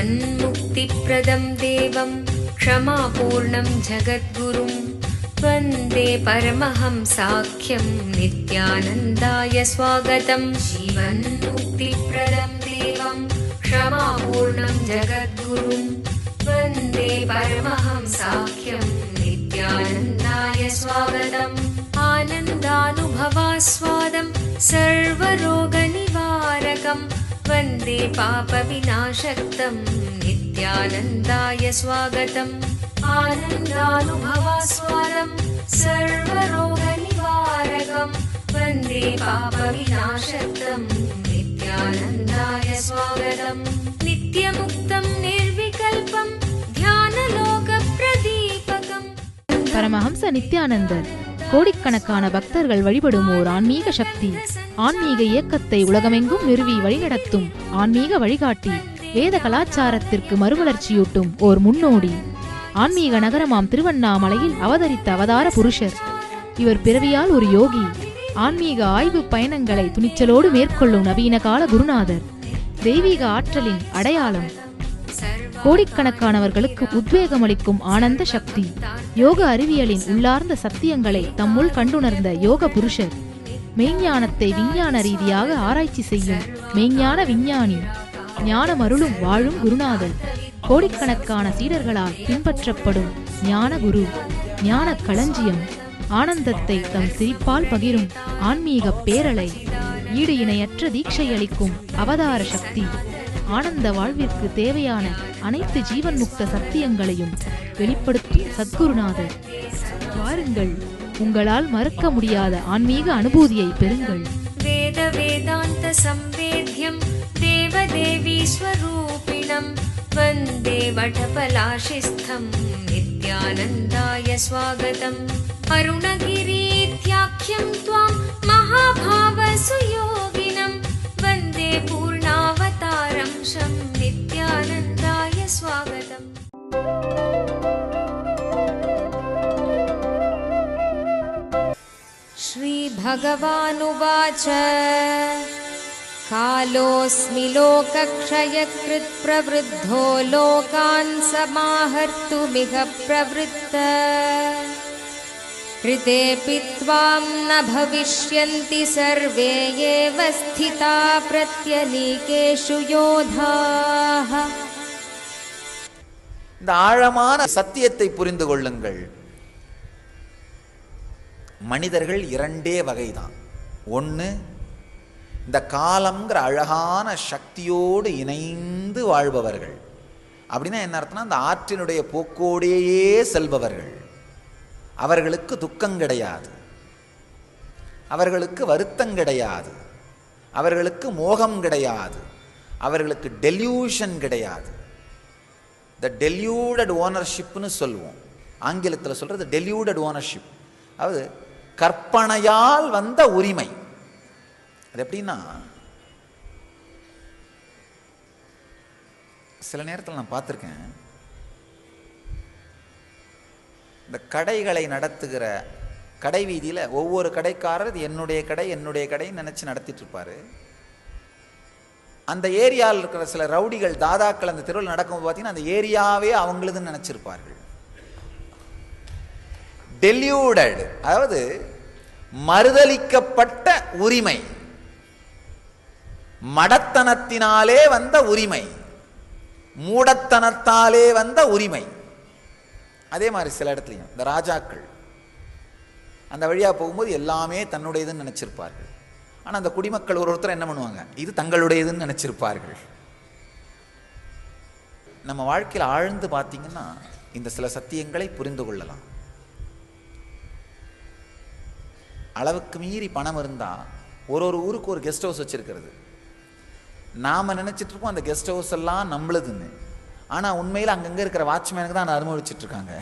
जीवन्मुक्तिप्रदं देवं क्षमापूर्णं जगद्गुरुं वन्दे परमहंसाख्यं नित्यानन्दाय स्वागतं। जीवन्मुक्तिप्रदं देवं क्षमापूर्णं जगद्गुरुं वन्दे परमहंसाख्यं नित्यानन्दाय स्वागतम्। आनन्दानुभवास्वादं सर्वरोगनिवारकं वन्दे पापविनाशक्तं नित्यानन्दाय स्वागतम् आनन्दानुभवास्वरं सर्वरोगनिवारकम् वन्दे पापविनाशक्तं नित्यानन्दाय स्वागतम् नित्यमुक्तं निर्विकल्पं ध्यानलोकप्रदीपकम् परमहंस नित्यानन्दन् கோடிக்கணக்கான பக்தர்கள் வழிபடும் ஓர் ஆன்மீக சக்தி. ஆன்மீக இயக்கத்தை உலகமெங்கும் நிறுவி வழிநடத்தும். ஆன்மீக வழிகாட்டி வேத கலாச்சாரத்திற்கு மறுமலர்ச்சியூட்டும் ஓர் முன்னோடி. ஆன்மீக நகரமாம் திருவண்ணாமலையில் அவதரித்த அவதார புருஷர். இவர் பிறவியால் ஒரு யோகி. ஆன்மீக ஆய்வு பயணங்களை துணிச்சலோடு மேற்கொள்ளும் நவீன கால குருநாதர். தெய்வீக ஆற்றலின் அடையாளம் கோடிக்கணக்கானவர்களுக்கு உத்வேகமளிக்கும் ஆனந்த சக்தி. யோக அறிவியலின் உள்ளார்ந்த சத்தியங்களை தம்முள் கண்டுணர்ந்த யோக புருஷர். மெய்ஞானத்தை விஞ்ஞான ரீதியாக ஆராய்ச்சி செய்யும் மெய்ஞான விஞ்ஞானி. ஞானமருளும் வாழும் குருநாதர் கோடிக்கணக்கான சீடர்களால் பின்பற்றப்படும் ஞான குரு. ஞான களஞ்சியம். ஆனந்தத்தை தம் சிரிப்பால் பகிரும் ஆன்மீக பேரலை. ஈடு இணையற்ற தீட்சையளிக்கும் அவதார சக்தி. ஆனந்த வாழ்விற்கு தேவையான அனைத்து ஜீவன் முக்த சத்தியங்களையும் வெளிப்படுத்தும் சத்குருநாதர். வாருங்கள் உங்களால் மறக்க முடியாத ஆன்மீக அனுபூதியை பெறுங்கள். வேத வேதாந்த சம்பேத்யம் தேவ தேவி வந்தே வடபலாஷிஸ்தம் நித்யானந்தாய அருணகிரி தியாக்கியம் துவாம் மகாபாவ சுயோகி श्रीभगवानुवाच कालोऽस्मि लोकक्षयकृत् प्रवृद्धो लोकान् समाहर्तुमिह प्रवृत्त ऋतेऽपि त्वां न भविष्यन्ति सर्वे एव स्थिता प्रत्यनीकेषु योधाः இந்த ஆழமான சத்தியத்தை புரிந்து கொள்ளுங்கள் மனிதர்கள் இரண்டே வகைதான். ஒன்று இந்த காலம்ங்கிற அழகான சக்தியோடு இணைந்து வாழ்பவர்கள். அப்படின்னா என்ன அர்த்தம்னா அந்த ஆற்றினுடைய போக்கோடையே செல்பவர்கள். அவர்களுக்கு துக்கம் கிடையாது. அவர்களுக்கு வருத்தம் கிடையாது. அவர்களுக்கு மோகம் கிடையாது. அவர்களுக்கு டெல்யூஷன் கிடையாது. த டெல்யூடட் ஓனர்ஷிப்னு சொல்லுவோம் ஆங்கிலத்தில் சொல்கிறது டெல்யூடட் ஓனர்ஷிப் அதாவது கற்பனையால் வந்த உரிமை. அது எப்படின்னா சில நேரத்தில் நான் பார்த்துருக்கேன். இந்த கடைகளை நடத்துகிற கடை வீதியில் ஒவ்வொரு கடைக்காரர் என்னுடைய கடை என்னுடைய கடைன்னு நினச்சி நடத்திட்டு இருப்பார். அந்த ஏரியாவில் இருக்கிற சில ரவுடிகள் தாதாக்கள் அந்த தெருவில் நடக்கும்போது பார்த்தீங்கன்னா அந்த ஏரியாவே அவங்களுதுன்னு நினச்சிருப்பார்கள். டெல்யூடட் அதாவது மறுதலிக்கப்பட்ட உரிமை. மடத்தனத்தினாலே வந்த உரிமை. மூடத்தனத்தாலே வந்த உரிமை. அதே மாதிரி சில இடத்துலையும் இந்த ராஜாக்கள். அந்த வழியாக போகும்போது எல்லாமே தன்னுடையதுன்னு நினச்சிருப்பார்கள். ஆனால் அந்த குடிமக்கள் ஒரு ஒருத்தர் என்ன பண்ணுவாங்க? இது தங்களுடையதுன்னு நினச்சிருப்பார்கள். நம்ம வாழ்க்கையில் ஆழ்ந்து பார்த்தீங்கன்னா இந்த சில சத்தியங்களை புரிந்து கொள்ளலாம். அளவுக்கு மீறி பணம் இருந்தால் ஒரு ஒரு ஊருக்கு ஒரு கெஸ்ட் ஹவுஸ் வச்சுருக்கிறது. நாம் நினச்சிட்டு இருக்கோம் அந்த கெஸ்ட் ஹவுஸ் எல்லாம் நம்மளுதுன்னு. ஆனால் உண்மையில் அங்கங்கே இருக்கிற வாட்ச்மேனுக்கு தான் அதை அனுபவிச்சிட்டுருக்காங்க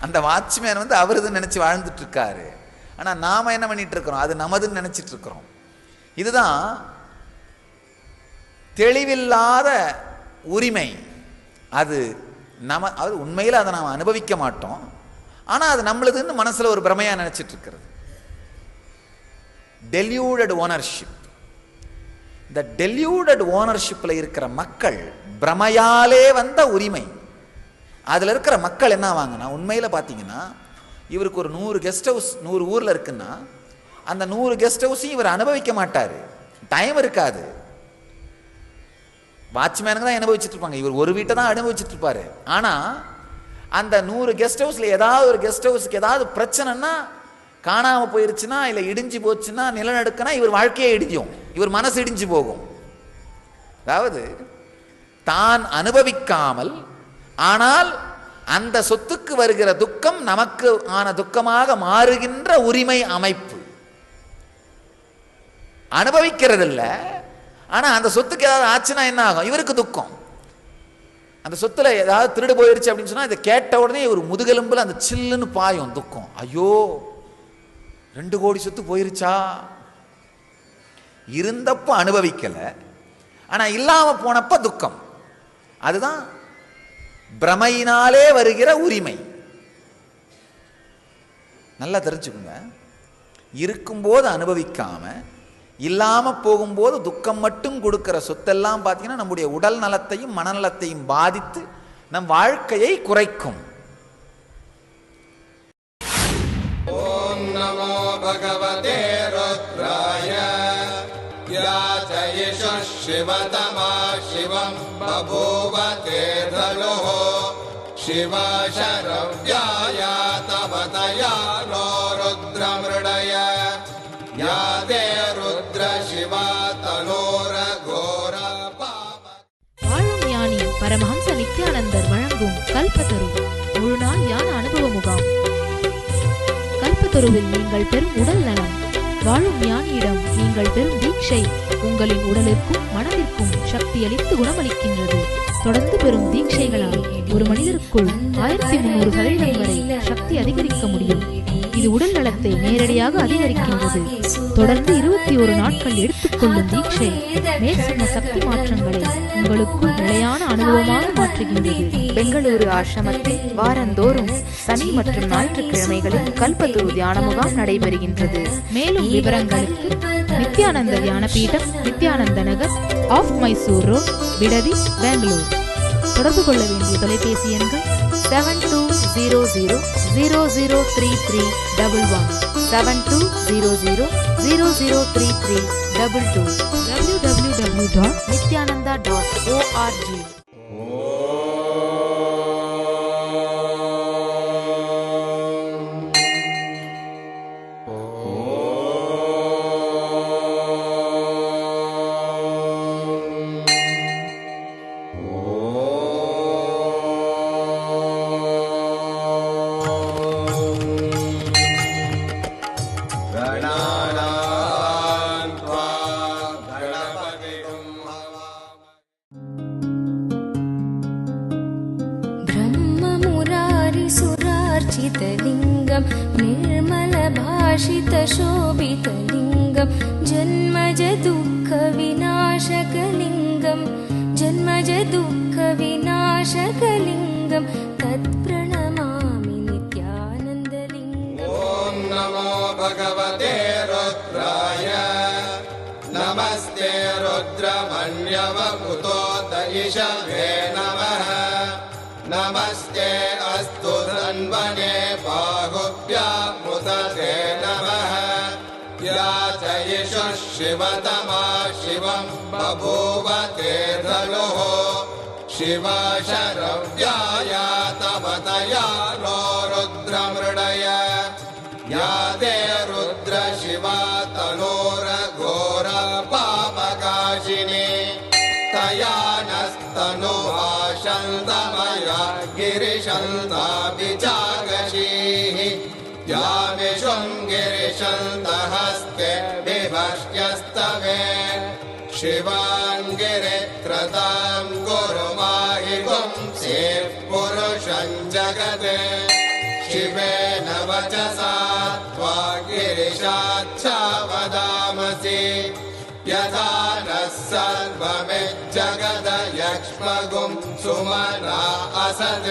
அந்த வாட்ச்மேன் வந்து அவருதுன்னு நினச்சி வாழ்ந்துட்டுருக்காரு ஆனால் நாம் என்ன பண்ணிட்டு இருக்கிறோம்? அது நமதுன்னு நினச்சிட்டு இருக்கிறோம். இதுதான் தெளிவில்லாத உரிமை. அது நம அது உண்மையில் அதை நாம் அனுபவிக்க மாட்டோம். ஆனால் அது நம்மளுதுன்னு மனசில் ஒரு பிரமையாக நினச்சிட்டு இருக்கிறது டெல்யூடட் ஓனர்ஷிப் இந்த டெல்யூடட் ஓனர்ஷிப்பில் இருக்கிற மக்கள் பிரமையாலே வந்த உரிமை. அதில் இருக்கிற மக்கள் என்ன வாங்கினா உண்மையில் பார்த்தீங்கன்னா இவருக்கு ஒரு நூறு கெஸ்ட் ஹவுஸ் நூறு ஊரில் இருக்குன்னா அந்த நூறு கெஸ்ட் ஹவுஸையும் இவர் அனுபவிக்க மாட்டார். டைம் இருக்காது. வாட்ச்மேனுக்கு தான் அனுபவிச்சுட்டு இருப்பாங்க இவர் ஒரு வீட்டை தான் அனுபவிச்சுட்டு இருப்பாரு ஆனால் அந்த நூறு கெஸ்ட் ஹவுஸில் ஏதாவது ஒரு கெஸ்ட் ஹவுஸுக்கு ஏதாவது பிரச்சனைன்னா காணாமல் போயிருச்சுன்னா இல்லை இடிஞ்சு போச்சுன்னா நிலநடுக்கனா இவர் வாழ்க்கையே இடிஞ்சும் இவர் மனசு இடிஞ்சு போகும். அதாவது தான் அனுபவிக்காமல் ஆனால் அந்த சொத்துக்கு வருகிற துக்கம் நமக்கு ஆன துக்கமாக மாறுகின்ற உரிமை அமைப்பு. அனுபவிக்கிறதில்ல ஆனால் அந்த சொத்துக்கு ஏதாவது ஆச்சுன்னா என்ன ஆகும்? இவருக்கு துக்கம். அந்த சொத்துல ஏதாவது திருடு போயிருச்சு அப்படின்னு சொன்னா இதை கேட்ட உடனே ஒரு முதுகெலும்புல அந்த சில்லுன்னு பாயும் துக்கம். ஐயோ ரெண்டு கோடி சொத்து போயிருச்சா? இருந்தப்போ அனுபவிக்கல ஆனா இல்லாம போனப்ப துக்கம். அதுதான் பிரமையினாலே வருகிற உரிமை. நல்லா தெரிஞ்சுக்குங்க. இருக்கும்போது அனுபவிக்காம இல்லாமல் போகும்போது துக்கம் மட்டும் கொடுக்குற சொத்தெல்லாம் பார்த்தீங்கன்னா நம்முடைய உடல் நலத்தையும் மனநலத்தையும் பாதித்து நம் வாழ்க்கையை குறைக்கும். ஓம் நமோ பகவதே ருத்ராய. சிவதமா சிவம் பபூவதே தலோ சிவ சரவ்யாய தவதயா. நித்யானந்தர் வழங்கும் கல்பத்தரு முழு நாள் அனுபவ முகாம். கல்பத்தருவில் நீங்கள் பெறும் உடல் நலம் வாழும் ஞானியிடம் நீங்கள் பெறும் தீட்சை உங்களின் உடலிற்கும் மனதிற்கும் சக்தியளித்து குணமளிக்கின்றது. தொடர்ந்து பெறும் தீட்சைகளால் ஒரு மனிதருக்குள் ஆயிரத்தி முன்னூறு சதவீதம் வரை சக்தி அதிகரிக்க முடியும். இது உடல் நலத்தை நேரடியாக அதிகரிக்கின்றது. தொடர்ந்து இருபத்தி ஒரு நாட்கள் எடுத்துக்கொள்ளும் தீட்சை மேற்சொன்ன சக்தி மாற்றங்களை உங்களுக்குள் நிலையான அனுபவமாக மாற்றுகின்றது. பெங்களூரு ஆசிரமத்தில் வாரந்தோறும் சனி மற்றும் ஞாயிற்றுக்கிழமைகளில் கல்பத்துரு தியான முகாம் நடைபெறுகின்றது. மேலும் விவரங்களுக்கு நித்யானந்த தியான பீடம் நித்யானந்த நகர் ஆஃப் மைசூர் ரோட் விடதி பெங்களூர். தொடர்பு கொள்ள வேண்டிய தொலைபேசி எண்கள் seven two zero zero zero zero three three double one seven two zero zero zero zero three three double two www.nityananda.org भगवते रुद्राय। नमस्ते रुद्रमण्यवपुतो दयिष भे नवः नमस्ते अस्तु जन्मने बाहुव्यामृतधेनवः नमः। जयिषु शिवतमा शिवम् बभूव ते धनुः। शिवा शरव्यायातवतया शन्तापि चागशीः जामिषुङ्गिरिशन्त हस्ते विभष्ट्यस्तवे शिवाङ्गिरिक्रताम् गुरुवाहि कुरु माहि पुंसे पुरुषम् जगत्। शिवेन वचसा त्वा गिरिशाच्छा वदामसि। यथा नः सर्वमिज्जगदयक्ष्मगुं सुमना असत्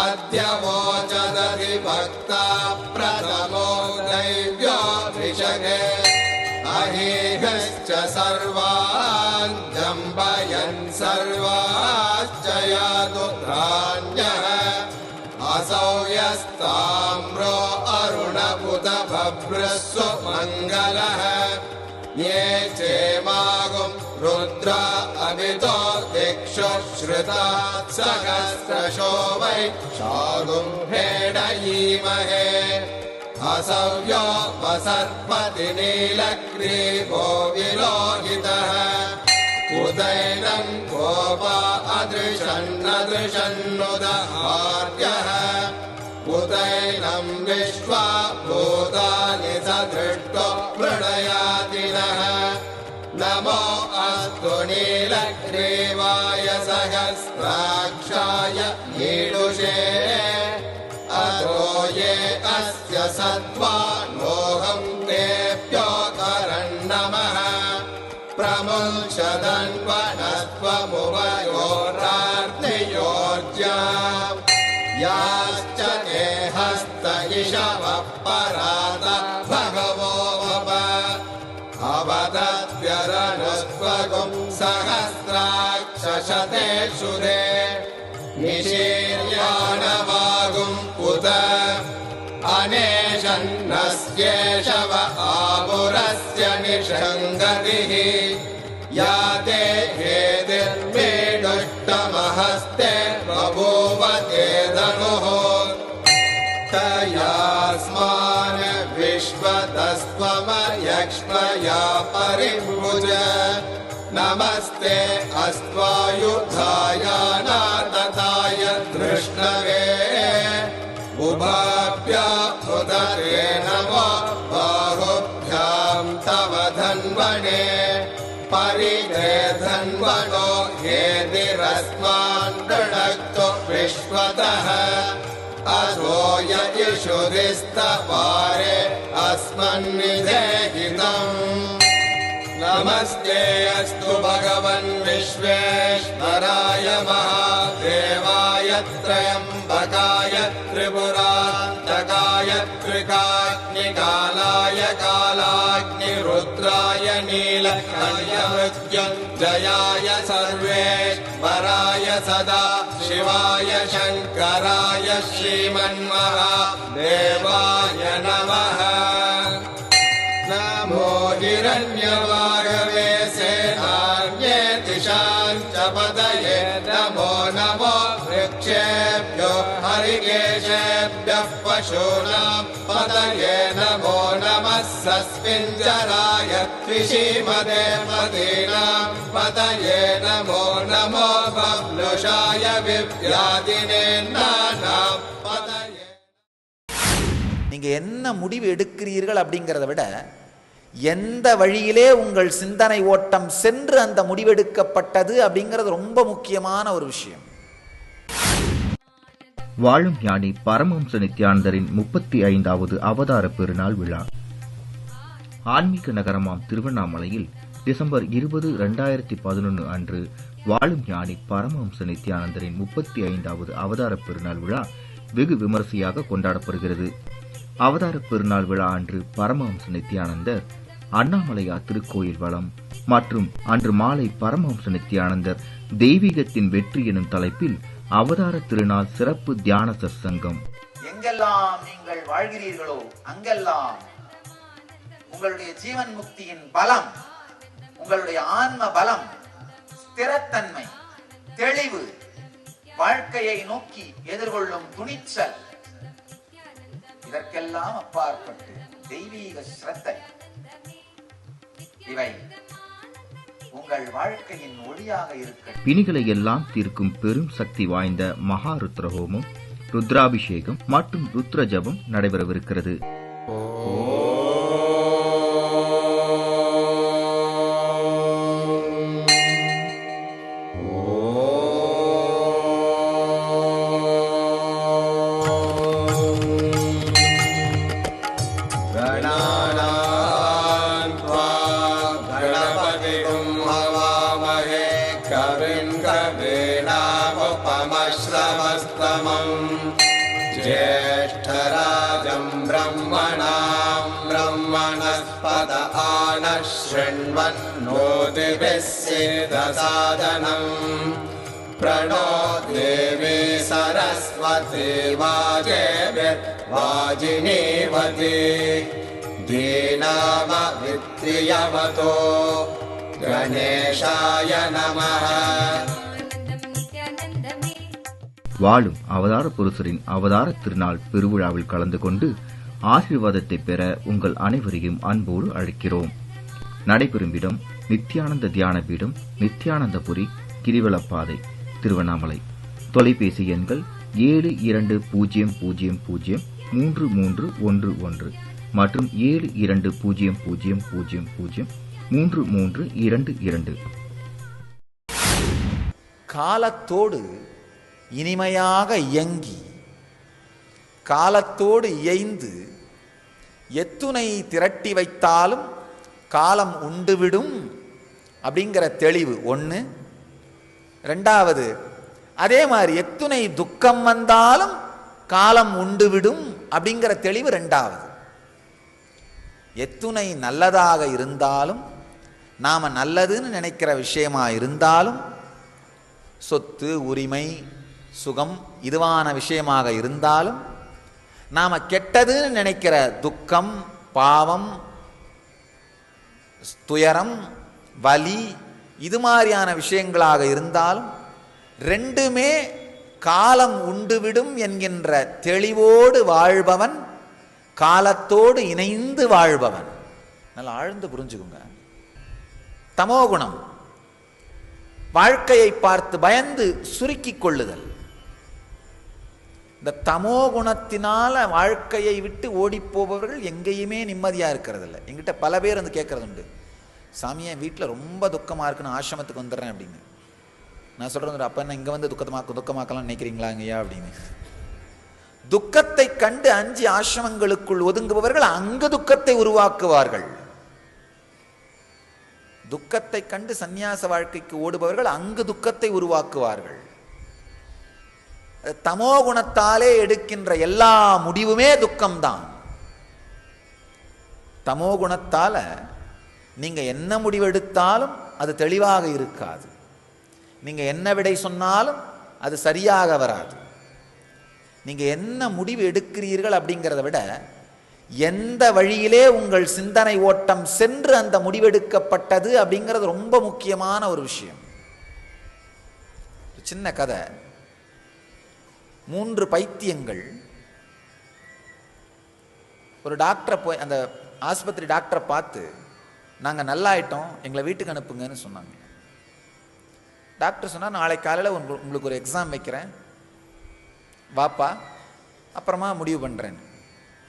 अद्य वोचदधि भक्ता प्रथमो दैव्यो ऋषगे अहीहश्च सर्वान् जम्बयन् सर्वाश्च यातु धान्यः। असौ यस्ताम्रो अरुणपुत भभ्रस्व मङ्गलः। ये रुद्र अमितो दिक्षु श्रुता सहस्रशो वै भेडयीमहे असव्यो वसर्पति नीलग्रीवो विलोहितः। उदैनम् गोपा अदृशन्नदृशन्नुदहार्यः उदैनम् विश्वा भूतानि स दृष्टो मृडयातिनः नमो णिलक्ष्मेवय सहस्राक्षाय ईदुषे असोये अस्य सत्त्वा मोहङ्केभ्योऽकरम् नमः प्रमुषदन्वणत्वमुवयोरार्तियोर्जा याश्चेहस्तव परादा सहस्राक्षशतेषु दे। निशीर्याणवागुम् उत अनेशन्नस्येषव आपुरस्य निषङ्गतिः। या ते हेतिर्मेडुष्टमहस्ते बभूव ते धनुः। तयास्मान् विश्वतस्त्वमयक्ष्मया परिभुज नमस्ते अस्त्वायुधाय न तथाय कृष्णवे उभाभ्या हृदरेण वा बहुभ्याम् तव धन्वने परिधे धन्वनो हेदिरस्मान् गृणक्तु विश्वतः असो यशुरिस्तपे अस्मन्निधेहितम् नमस्ते अस्तु भगवन् विश्वेश्वराय महादेवाय त्र्यम्बकाय त्रिपुरान्तकाय त्रिकाग्निकालाय कालाग्निरुद्राय नीलकण्ठमृत्युञ्जयाय सर्वेश्वराय सदा शिवाय शङ्कराय श्रीमन्महादेवाय नमः नमो हिरण्यवागवे सेनान्ये दिशाम् च पदये नमो नमो वृक्षेभ्यो हरिकेशेभ्यः पशूनाम् पदये नमो नमः सस्मिञ्जराय त्रिशीमदे मदीनाम् पदये नमो नमो बब्लुषाय विव्यादिने नानाम् पदये நீங்க என்ன முடிவு எடுக்கிறீர்கள் அப்படிங்கிறத விட எந்த வழியிலே உங்கள் சிந்தனை ஓட்டம் சென்று அந்த முடிவெடுக்கப்பட்டது அப்படிங்கிறது ரொம்ப முக்கியமான ஒரு விஷயம். வாழும் ஞானி பரமஹம்ச நித்யானந்தரின் முப்பத்தி ஐந்தாவது அவதார பெருநாள் விழா. ஆன்மீக நகரமாம் திருவண்ணாமலையில் டிசம்பர் இருபது இரண்டாயிரத்தி பதினொன்று அன்று வாழும் ஞானி பரமஹம்ச நித்யானந்தரின் முப்பத்தி ஐந்தாவது அவதார பெருநாள் விழா வெகு விமரிசையாக கொண்டாடப்படுகிறது. அவதார பெருநாள் விழா அன்று பரமஹம்ச நித்யானந்தர் அண்ணாமலையா திருக்கோயில் வளம் மற்றும் அன்று மாலை பரமஹம்ச நித்யானந்தர் தெய்வீகத்தின் வெற்றி எனும் தலைப்பில் அவதார திருநாள் சிறப்பு தியான சத்சங்கம். எங்கெல்லாம் நீங்கள் வாழ்கிறீர்களோ அங்கெல்லாம் உங்களுடைய ஜீவன் முக்தியின் பலம் உங்களுடைய ஆன்ம பலம் ஸ்திரத்தன்மை தெளிவு வாழ்க்கையை நோக்கி எதிர்கொள்ளும் துணிச்சல் இதற்கெல்லாம் அப்பாற்பட்டு தெய்வீக சிரத்தை. இவை உங்கள் வாழ்க்கையின் ஒளியாக இருக்க பிணிகளை எல்லாம் தீர்க்கும் பெரும் சக்தி வாய்ந்த மகா ருத்ர ஹோமம் ருத்ராபிஷேகம் மற்றும் ருத்ர ஜபம் நடைபெறவிருக்கிறது. सेदसादनम् प्रणो देवी सरस्वती वाजेभिर्वाजिनीवती दीनामवित्रियवतो गणेशाय नमः நித்யானந்தமே வாழும் அவதார புருஷரின் அவதார திருநாள் பெருவிழாவில் கலந்து கொண்டு ஆசீர்வாதத்தை பெற உங்கள் அனைவரையும் அன்போடு அழைக்கிறோம் நடைபெறும் இடம் நித்யானந்த தியான பீடம் நித்யானந்தபுரி கிரிவலப்பாதை திருவண்ணாமலை. தொலைபேசி எண்கள் ஏழு இரண்டு பூஜ்ஜியம் பூஜ்ஜியம் பூஜ்ஜியம் மூன்று மூன்று ஒன்று ஒன்று மற்றும் ஏழு இரண்டு பூஜ்ஜியம் பூஜ்ஜியம் பூஜ்ஜியம் பூஜ்ஜியம் மூன்று மூன்று இரண்டு இரண்டு. காலத்தோடு இனிமையாக இயங்கி காலத்தோடு இயைந்து எத்துணை திரட்டி வைத்தாலும் காலம் உண்டுவிடும் அப்படிங்கிற தெளிவு ஒன்று ரெண்டாவது அதே மாதிரி எத்துணை துக்கம் வந்தாலும் காலம் உண்டுவிடும் அப்படிங்கிற தெளிவு ரெண்டாவது. எத்துணை நல்லதாக இருந்தாலும் நாம் நல்லதுன்னு நினைக்கிற விஷயமா இருந்தாலும் சொத்து உரிமை சுகம் இதுவான விஷயமாக இருந்தாலும் நாம் கெட்டதுன்னு நினைக்கிற துக்கம் பாவம் துயரம் வலி இது மாதிரியான விஷயங்களாக இருந்தாலும் ரெண்டுமே காலம் உண்டுவிடும் என்கின்ற தெளிவோடு வாழ்பவன் காலத்தோடு இணைந்து வாழ்பவன். நல்லா ஆழ்ந்து புரிஞ்சுக்குங்க. தமோகுணம் வாழ்க்கையை பார்த்து பயந்து சுருக்கிக் கொள்ளுதல். இந்த தமோ குணத்தினால வாழ்க்கையை விட்டு ஓடிப்போபவர்கள் எங்கேயுமே நிம்மதியாக இருக்கிறதில்ல. எங்கிட்ட பல பேர் வந்து கேட்கறது உண்டு சாமியை வீட்டில் ரொம்ப துக்கமா இருக்குன்னு ஆசிரமத்துக்கு வந்துடுறேன் அப்படின்னு. நான் சொல்றது அப்போ என்ன இங்க வந்து துக்கமாக துக்கமாக்கலாம் நினைக்கிறீங்களா ஐயா அப்படின்னு. துக்கத்தை கண்டு அஞ்சு ஆசிரமங்களுக்குள் ஒதுங்குபவர்கள் அங்கு துக்கத்தை உருவாக்குவார்கள். துக்கத்தை கண்டு சந்நியாச வாழ்க்கைக்கு ஓடுபவர்கள் அங்கு துக்கத்தை உருவாக்குவார்கள். தமோ குணத்தாலே எடுக்கின்ற எல்லா முடிவுமே துக்கம்தான். தமோ குணத்தால நீங்கள் என்ன முடிவெடுத்தாலும் அது தெளிவாக இருக்காது. நீங்கள் என்ன விடை சொன்னாலும் அது சரியாக வராது. நீங்கள் என்ன முடிவு எடுக்கிறீர்கள் அப்படிங்கிறத விட எந்த வழியிலே உங்கள் சிந்தனை ஓட்டம் சென்று அந்த முடிவெடுக்கப்பட்டது அப்படிங்கிறது ரொம்ப முக்கியமான ஒரு விஷயம். சின்ன கதை. மூன்று பைத்தியங்கள். ஒரு டாக்டரை போய் அந்த ஆஸ்பத்திரி டாக்டரை பார்த்து நாங்கள் நல்லாயிட்டோம் எங்களை வீட்டுக்கு அனுப்புங்கன்னு சொன்னாங்க. டாக்டர் சொன்னால் நாளை காலையில் உங்களுக்கு உங்களுக்கு ஒரு எக்ஸாம் வைக்கிறேன். வாப்பா அப்புறமா முடிவு பண்ணுறேன்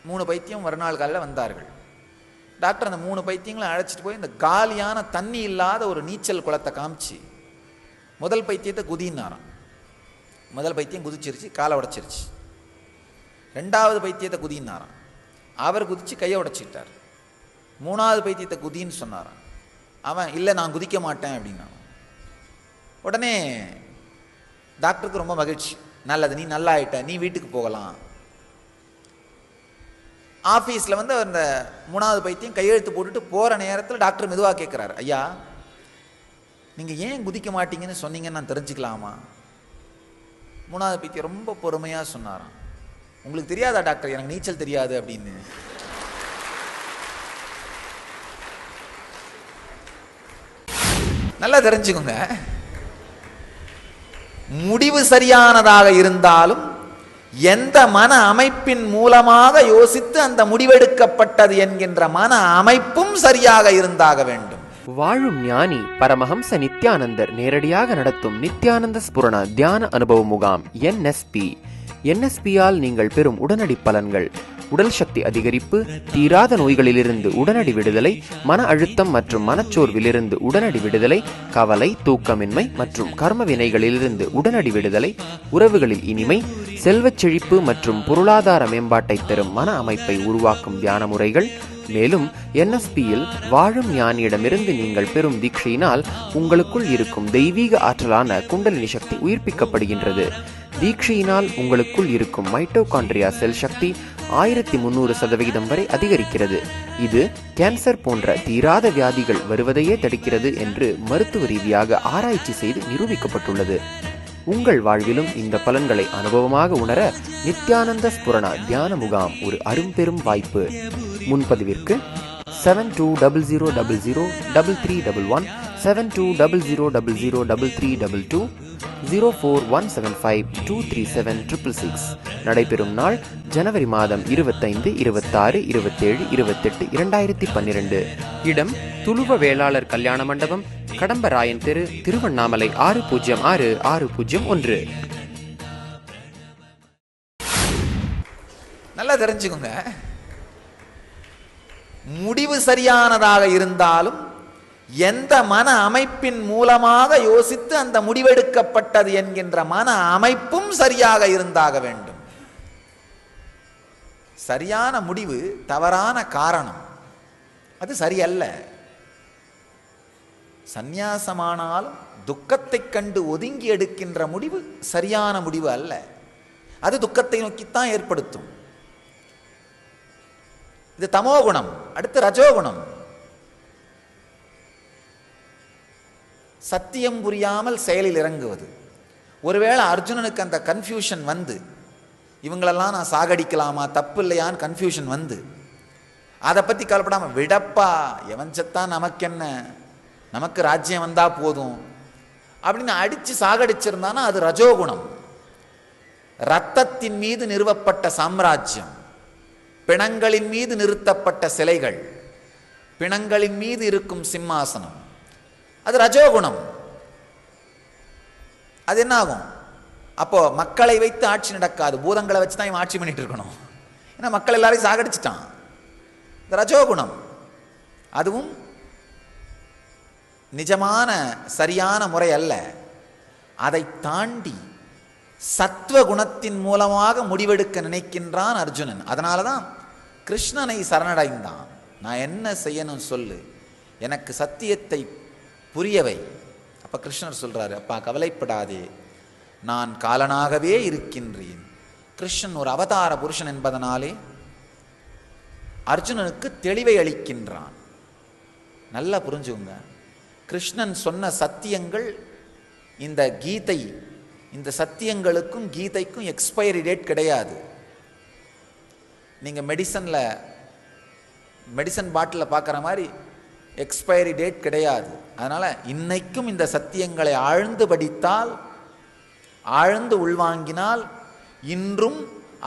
மூணு பைத்தியம் மறுநாள் காலையில் வந்தார்கள். டாக்டர் அந்த மூணு பைத்தியங்களை அழைச்சிட்டு போய் இந்த காலியான தண்ணி இல்லாத ஒரு நீச்சல் குளத்தை காமிச்சு முதல் பைத்தியத்தை குதின்னாராம் முதல் பைத்தியம் குதிச்சிருச்சு காலை உடைச்சிருச்சு. ரெண்டாவது பைத்தியத்தை குதின்னாராம் அவர் குதித்து கையை உடச்சிக்கிட்டார் மூணாவது பைத்தியத்தை குதின்னு சொன்னாரான் அவன் இல்லை நான் குதிக்க மாட்டேன் அப்படின்னா உடனே டாக்டருக்கு ரொம்ப மகிழ்ச்சி. நல்லது நீ நல்லா ஆயிட்ட நீ வீட்டுக்கு போகலாம். ஆஃபீஸில் வந்து அந்த மூணாவது பைத்தியம் கையெழுத்து போட்டுட்டு போகிற நேரத்தில் டாக்டர் மெதுவாக கேட்குறாரு ஐயா நீங்கள் ஏன் குதிக்க மாட்டீங்கன்னு சொன்னீங்கன்னு நான் தெரிஞ்சுக்கலாமா? மூணாவது பைத்தியம் ரொம்ப பொறுமையாக சொன்னாராம். உங்களுக்கு தெரியாதா டாக்டர்? எனக்கு நீச்சல் தெரியாது அப்படின்னு. நல்லா தெரிஞ்சுக்கோங்க. முடிவு சரியானதாக இருந்தாலும் எந்த மன அமைப்பின் மூலமாக யோசித்து அந்த முடிவெடுக்கப்பட்டது என்கின்ற மன அமைப்பும் சரியாக இருந்தாக வேண்டும். வாழும் ஞானி பரமஹம்ச நித்யானந்தர் நேரடியாக நடத்தும் நித்யானந்த ஸ்புரண தியான அனுபவ முகாம் என்எஸ்பி. என்எஸ்பியால் நீங்கள் பெறும் உடனடி பலன்கள். உடல் சக்தி அதிகரிப்பு தீராத நோய்களிலிருந்து உடனடி விடுதலை மன அழுத்தம் மற்றும் மனச்சோர்விலிருந்து உடனடி விடுதலை கவலை தூக்கமின்மை மற்றும் கர்ம வினைகளிலிருந்து உடனடி விடுதலை உறவுகளில் இனிமை செல்வச் செழிப்பு மற்றும் பொருளாதார மேம்பாட்டை தரும் மன அமைப்பை உருவாக்கும் தியான முறைகள். மேலும் என்எஸ்பியில் வாழும் ஞானியிடமிருந்து நீங்கள் பெறும் தீட்சையினால் உங்களுக்குள் இருக்கும் தெய்வீக ஆற்றலான குண்டலினி சக்தி உயிர்ப்பிக்கப்படுகின்றது. தீட்சையினால் உங்களுக்குள் இருக்கும் மைட்டோகாண்ட்ரியா செல் சக்தி ஆயிரத்தி முன்னூறு சதவிகிதம் வரை அதிகரிக்கிறது. இது கேன்சர் போன்ற தீராத வியாதிகள் வருவதையே தடுக்கிறது என்று மருத்துவ ரீதியாக ஆராய்ச்சி செய்து நிரூபிக்கப்பட்டுள்ளது. உங்கள் வாழ்விலும் இந்த பலன்களை அனுபவமாக உணர நித்யானந்த ஸ்புரணா தியான முகாம் ஒரு அரும்பெரும் வாய்ப்பு. முன்பதிவிற்கு seven two double zero double zero double three double one seven two double zero double zero double three double two zero four one seven five two three seven triple six நடைபெறும் நாள் ஜனவரி மாதம் இருபத்தைந்து இருபத்தாறு இருபத்தேழு இருபத்தெட்டு இரண்டாயிரத்தி பன்னிரெண்டு. இடம் துளுவ வேளாளர் கல்யாண மண்டபம் கடம்பராயன் தெரு திருவண்ணாமலை ஆறு பூஜ்ஜியம் ஆறு ஆறு பூஜ்ஜியம் ஒன்று. நல்லா தெரிஞ்சுக்கோங்க. முடிவு சரியானதாக இருந்தாலும் எந்த மன அமைப்பின் மூலமாக யோசித்து அந்த முடிவெடுக்கப்பட்டது என்கின்ற மன அமைப்பும் சரியாக இருந்தாக வேண்டும். சரியான முடிவு தவறான காரணம். அது சரியல்ல. சந்நியாசமானாலும் துக்கத்தைக் கண்டு ஒதுங்கி எடுக்கின்ற முடிவு சரியான முடிவு அல்ல. அது துக்கத்தை நோக்கித்தான் ஏற்படுத்தும். இது தமோ குணம் அடுத்து ரஜோகுணம். சத்தியம் புரியாமல் செயலில் இறங்குவது. ஒருவேளை அர்ஜுனனுக்கு அந்த கன்ஃபியூஷன் வந்து இவங்களெல்லாம் நான் சாகடிக்கலாமா தப்பு இல்லையான்னு கன்ஃபியூஷன் வந்து அதை பற்றி கவலைப்படாமல் விடப்பா எவன் செத்தான் நமக்கு என்ன நமக்கு ராஜ்யம் வந்தால் போதும் அப்படின்னு அடித்து சாகடிச்சிருந்தானா அது ரஜோகுணம். ரத்தத்தின் மீது நிறுவப்பட்ட சாம்ராஜ்யம் பிணங்களின் மீது நிறுத்தப்பட்ட சிலைகள் பிணங்களின் மீது இருக்கும் சிம்மாசனம் அது ரஜோகுணம். அது என்ன ஆகும் அப்போது மக்களை வைத்து ஆட்சி நடக்காது. பூதங்களை வச்சு தான் இவன் ஆட்சி பண்ணிகிட்டு இருக்கணும். ஏன்னா மக்கள் எல்லாரையும் சாகடிச்சிட்டான். இந்த ரஜோகுணம். அதுவும் நிஜமான சரியான முறை அல்ல. அதை தாண்டி சத்வகுணத்தின் மூலமாக முடிவெடுக்க நினைக்கின்றான் அர்ஜுனன். அதனால தான் கிருஷ்ணனை சரணடைந்தான். நான் என்ன செய்யணும் சொல்லு? எனக்கு சத்தியத்தை புரியவை. அப்போ கிருஷ்ணர் சொல்கிறாரு அப்பா கவலைப்படாதே. நான் காலனாகவே இருக்கின்றேன். கிருஷ்ணன் ஒரு அவதார புருஷன் என்பதனாலே அர்ஜுனனுக்கு தெளிவை அளிக்கின்றான். நல்லா புரிஞ்சுங்க கிருஷ்ணன் சொன்ன சத்தியங்கள் இந்த கீதை இந்த சத்தியங்களுக்கும் கீதைக்கும் எக்ஸ்பைரி டேட் கிடையாது. நீங்கள் மெடிசனில் மெடிசன் பாட்டிலில் பார்க்குற மாதிரி எக்ஸ்பைரி டேட் கிடையாது. அதனால் இன்னைக்கும் இந்த சத்தியங்களை ஆழ்ந்து படித்தால் ஆழ்ந்து உள்வாங்கினால் இன்றும்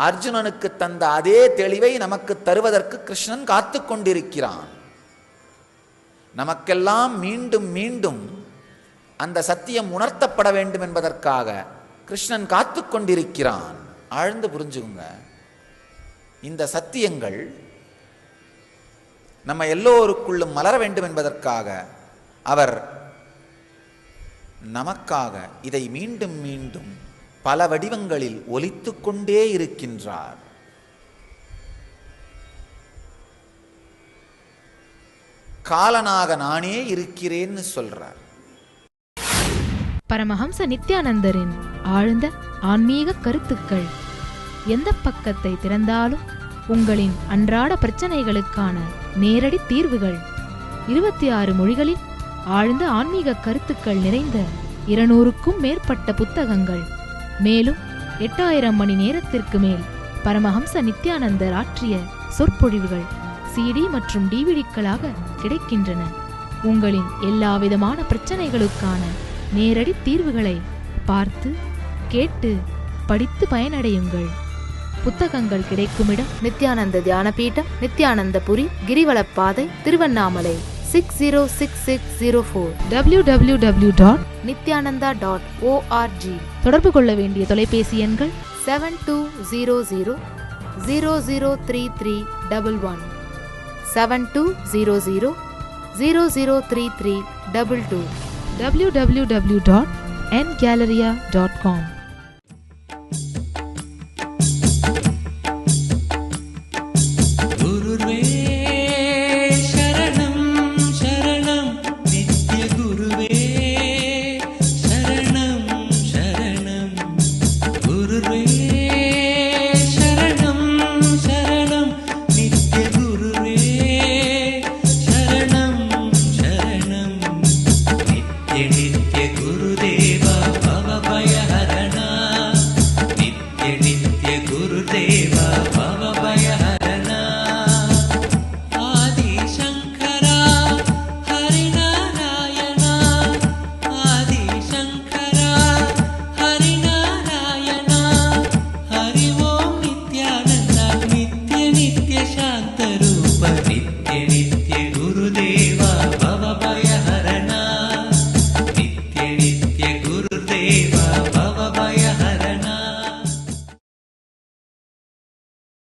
அர்ஜுனனுக்கு தந்த அதே தெளிவை நமக்கு தருவதற்கு கிருஷ்ணன் காத்து கொண்டிருக்கிறான். நமக்கெல்லாம் மீண்டும் மீண்டும் அந்த சத்தியம் உணர்த்தப்பட வேண்டும் என்பதற்காக கிருஷ்ணன் காத்து கொண்டிருக்கிறான். ஆழ்ந்து புரிஞ்சுக்குங்க. இந்த சத்தியங்கள் நம்ம எல்லோருக்குள்ளும் மலர வேண்டும் என்பதற்காக அவர் நமக்காக இதை மீண்டும் மீண்டும் பல வடிவங்களில் ஒலித்துக் கொண்டே இருக்கின்றார். காலனாக நானே இருக்கிறேன்னு சொல்றார். பரமஹம்ச நித்யானந்தரின் ஆழ்ந்த ஆன்மீக கருத்துக்கள் எந்த பக்கத்தை திறந்தாலும் உங்களின் அன்றாட பிரச்சனைகளுக்கான நேரடி தீர்வுகள் இருபத்தி ஆறு மொழிகளில் ஆழ்ந்த ஆன்மீக கருத்துக்கள் நிறைந்த இருநூறுக்கும் மேற்பட்ட புத்தகங்கள். மேலும் எட்டாயிரம் மணி நேரத்திற்கு மேல் பரமஹம்ச நித்யானந்தர் ஆற்றிய சொற்பொழிவுகள் சிடி மற்றும் டிவிடிக்களாக கிடைக்கின்றன. உங்களின் எல்லாவிதமான பிரச்சனைகளுக்கான நேரடி தீர்வுகளை பார்த்து கேட்டு படித்து பயனடையுங்கள். புத்தகங்கள் கிடைக்குமிடம் Nithyananda Dhyanapeetam Nithyanandapuri கிரிவலப்பாதை Tiruvannamalai. Six zero six six zero four W W W dot Nithyananda dot O R G தொடர்பு கொள்ள வேண்டிய தொலைபேசி எண்கள் seven two zero zero zero zero three three double one seven two zero zero zero zero three three double two W W W dot N galleria dot com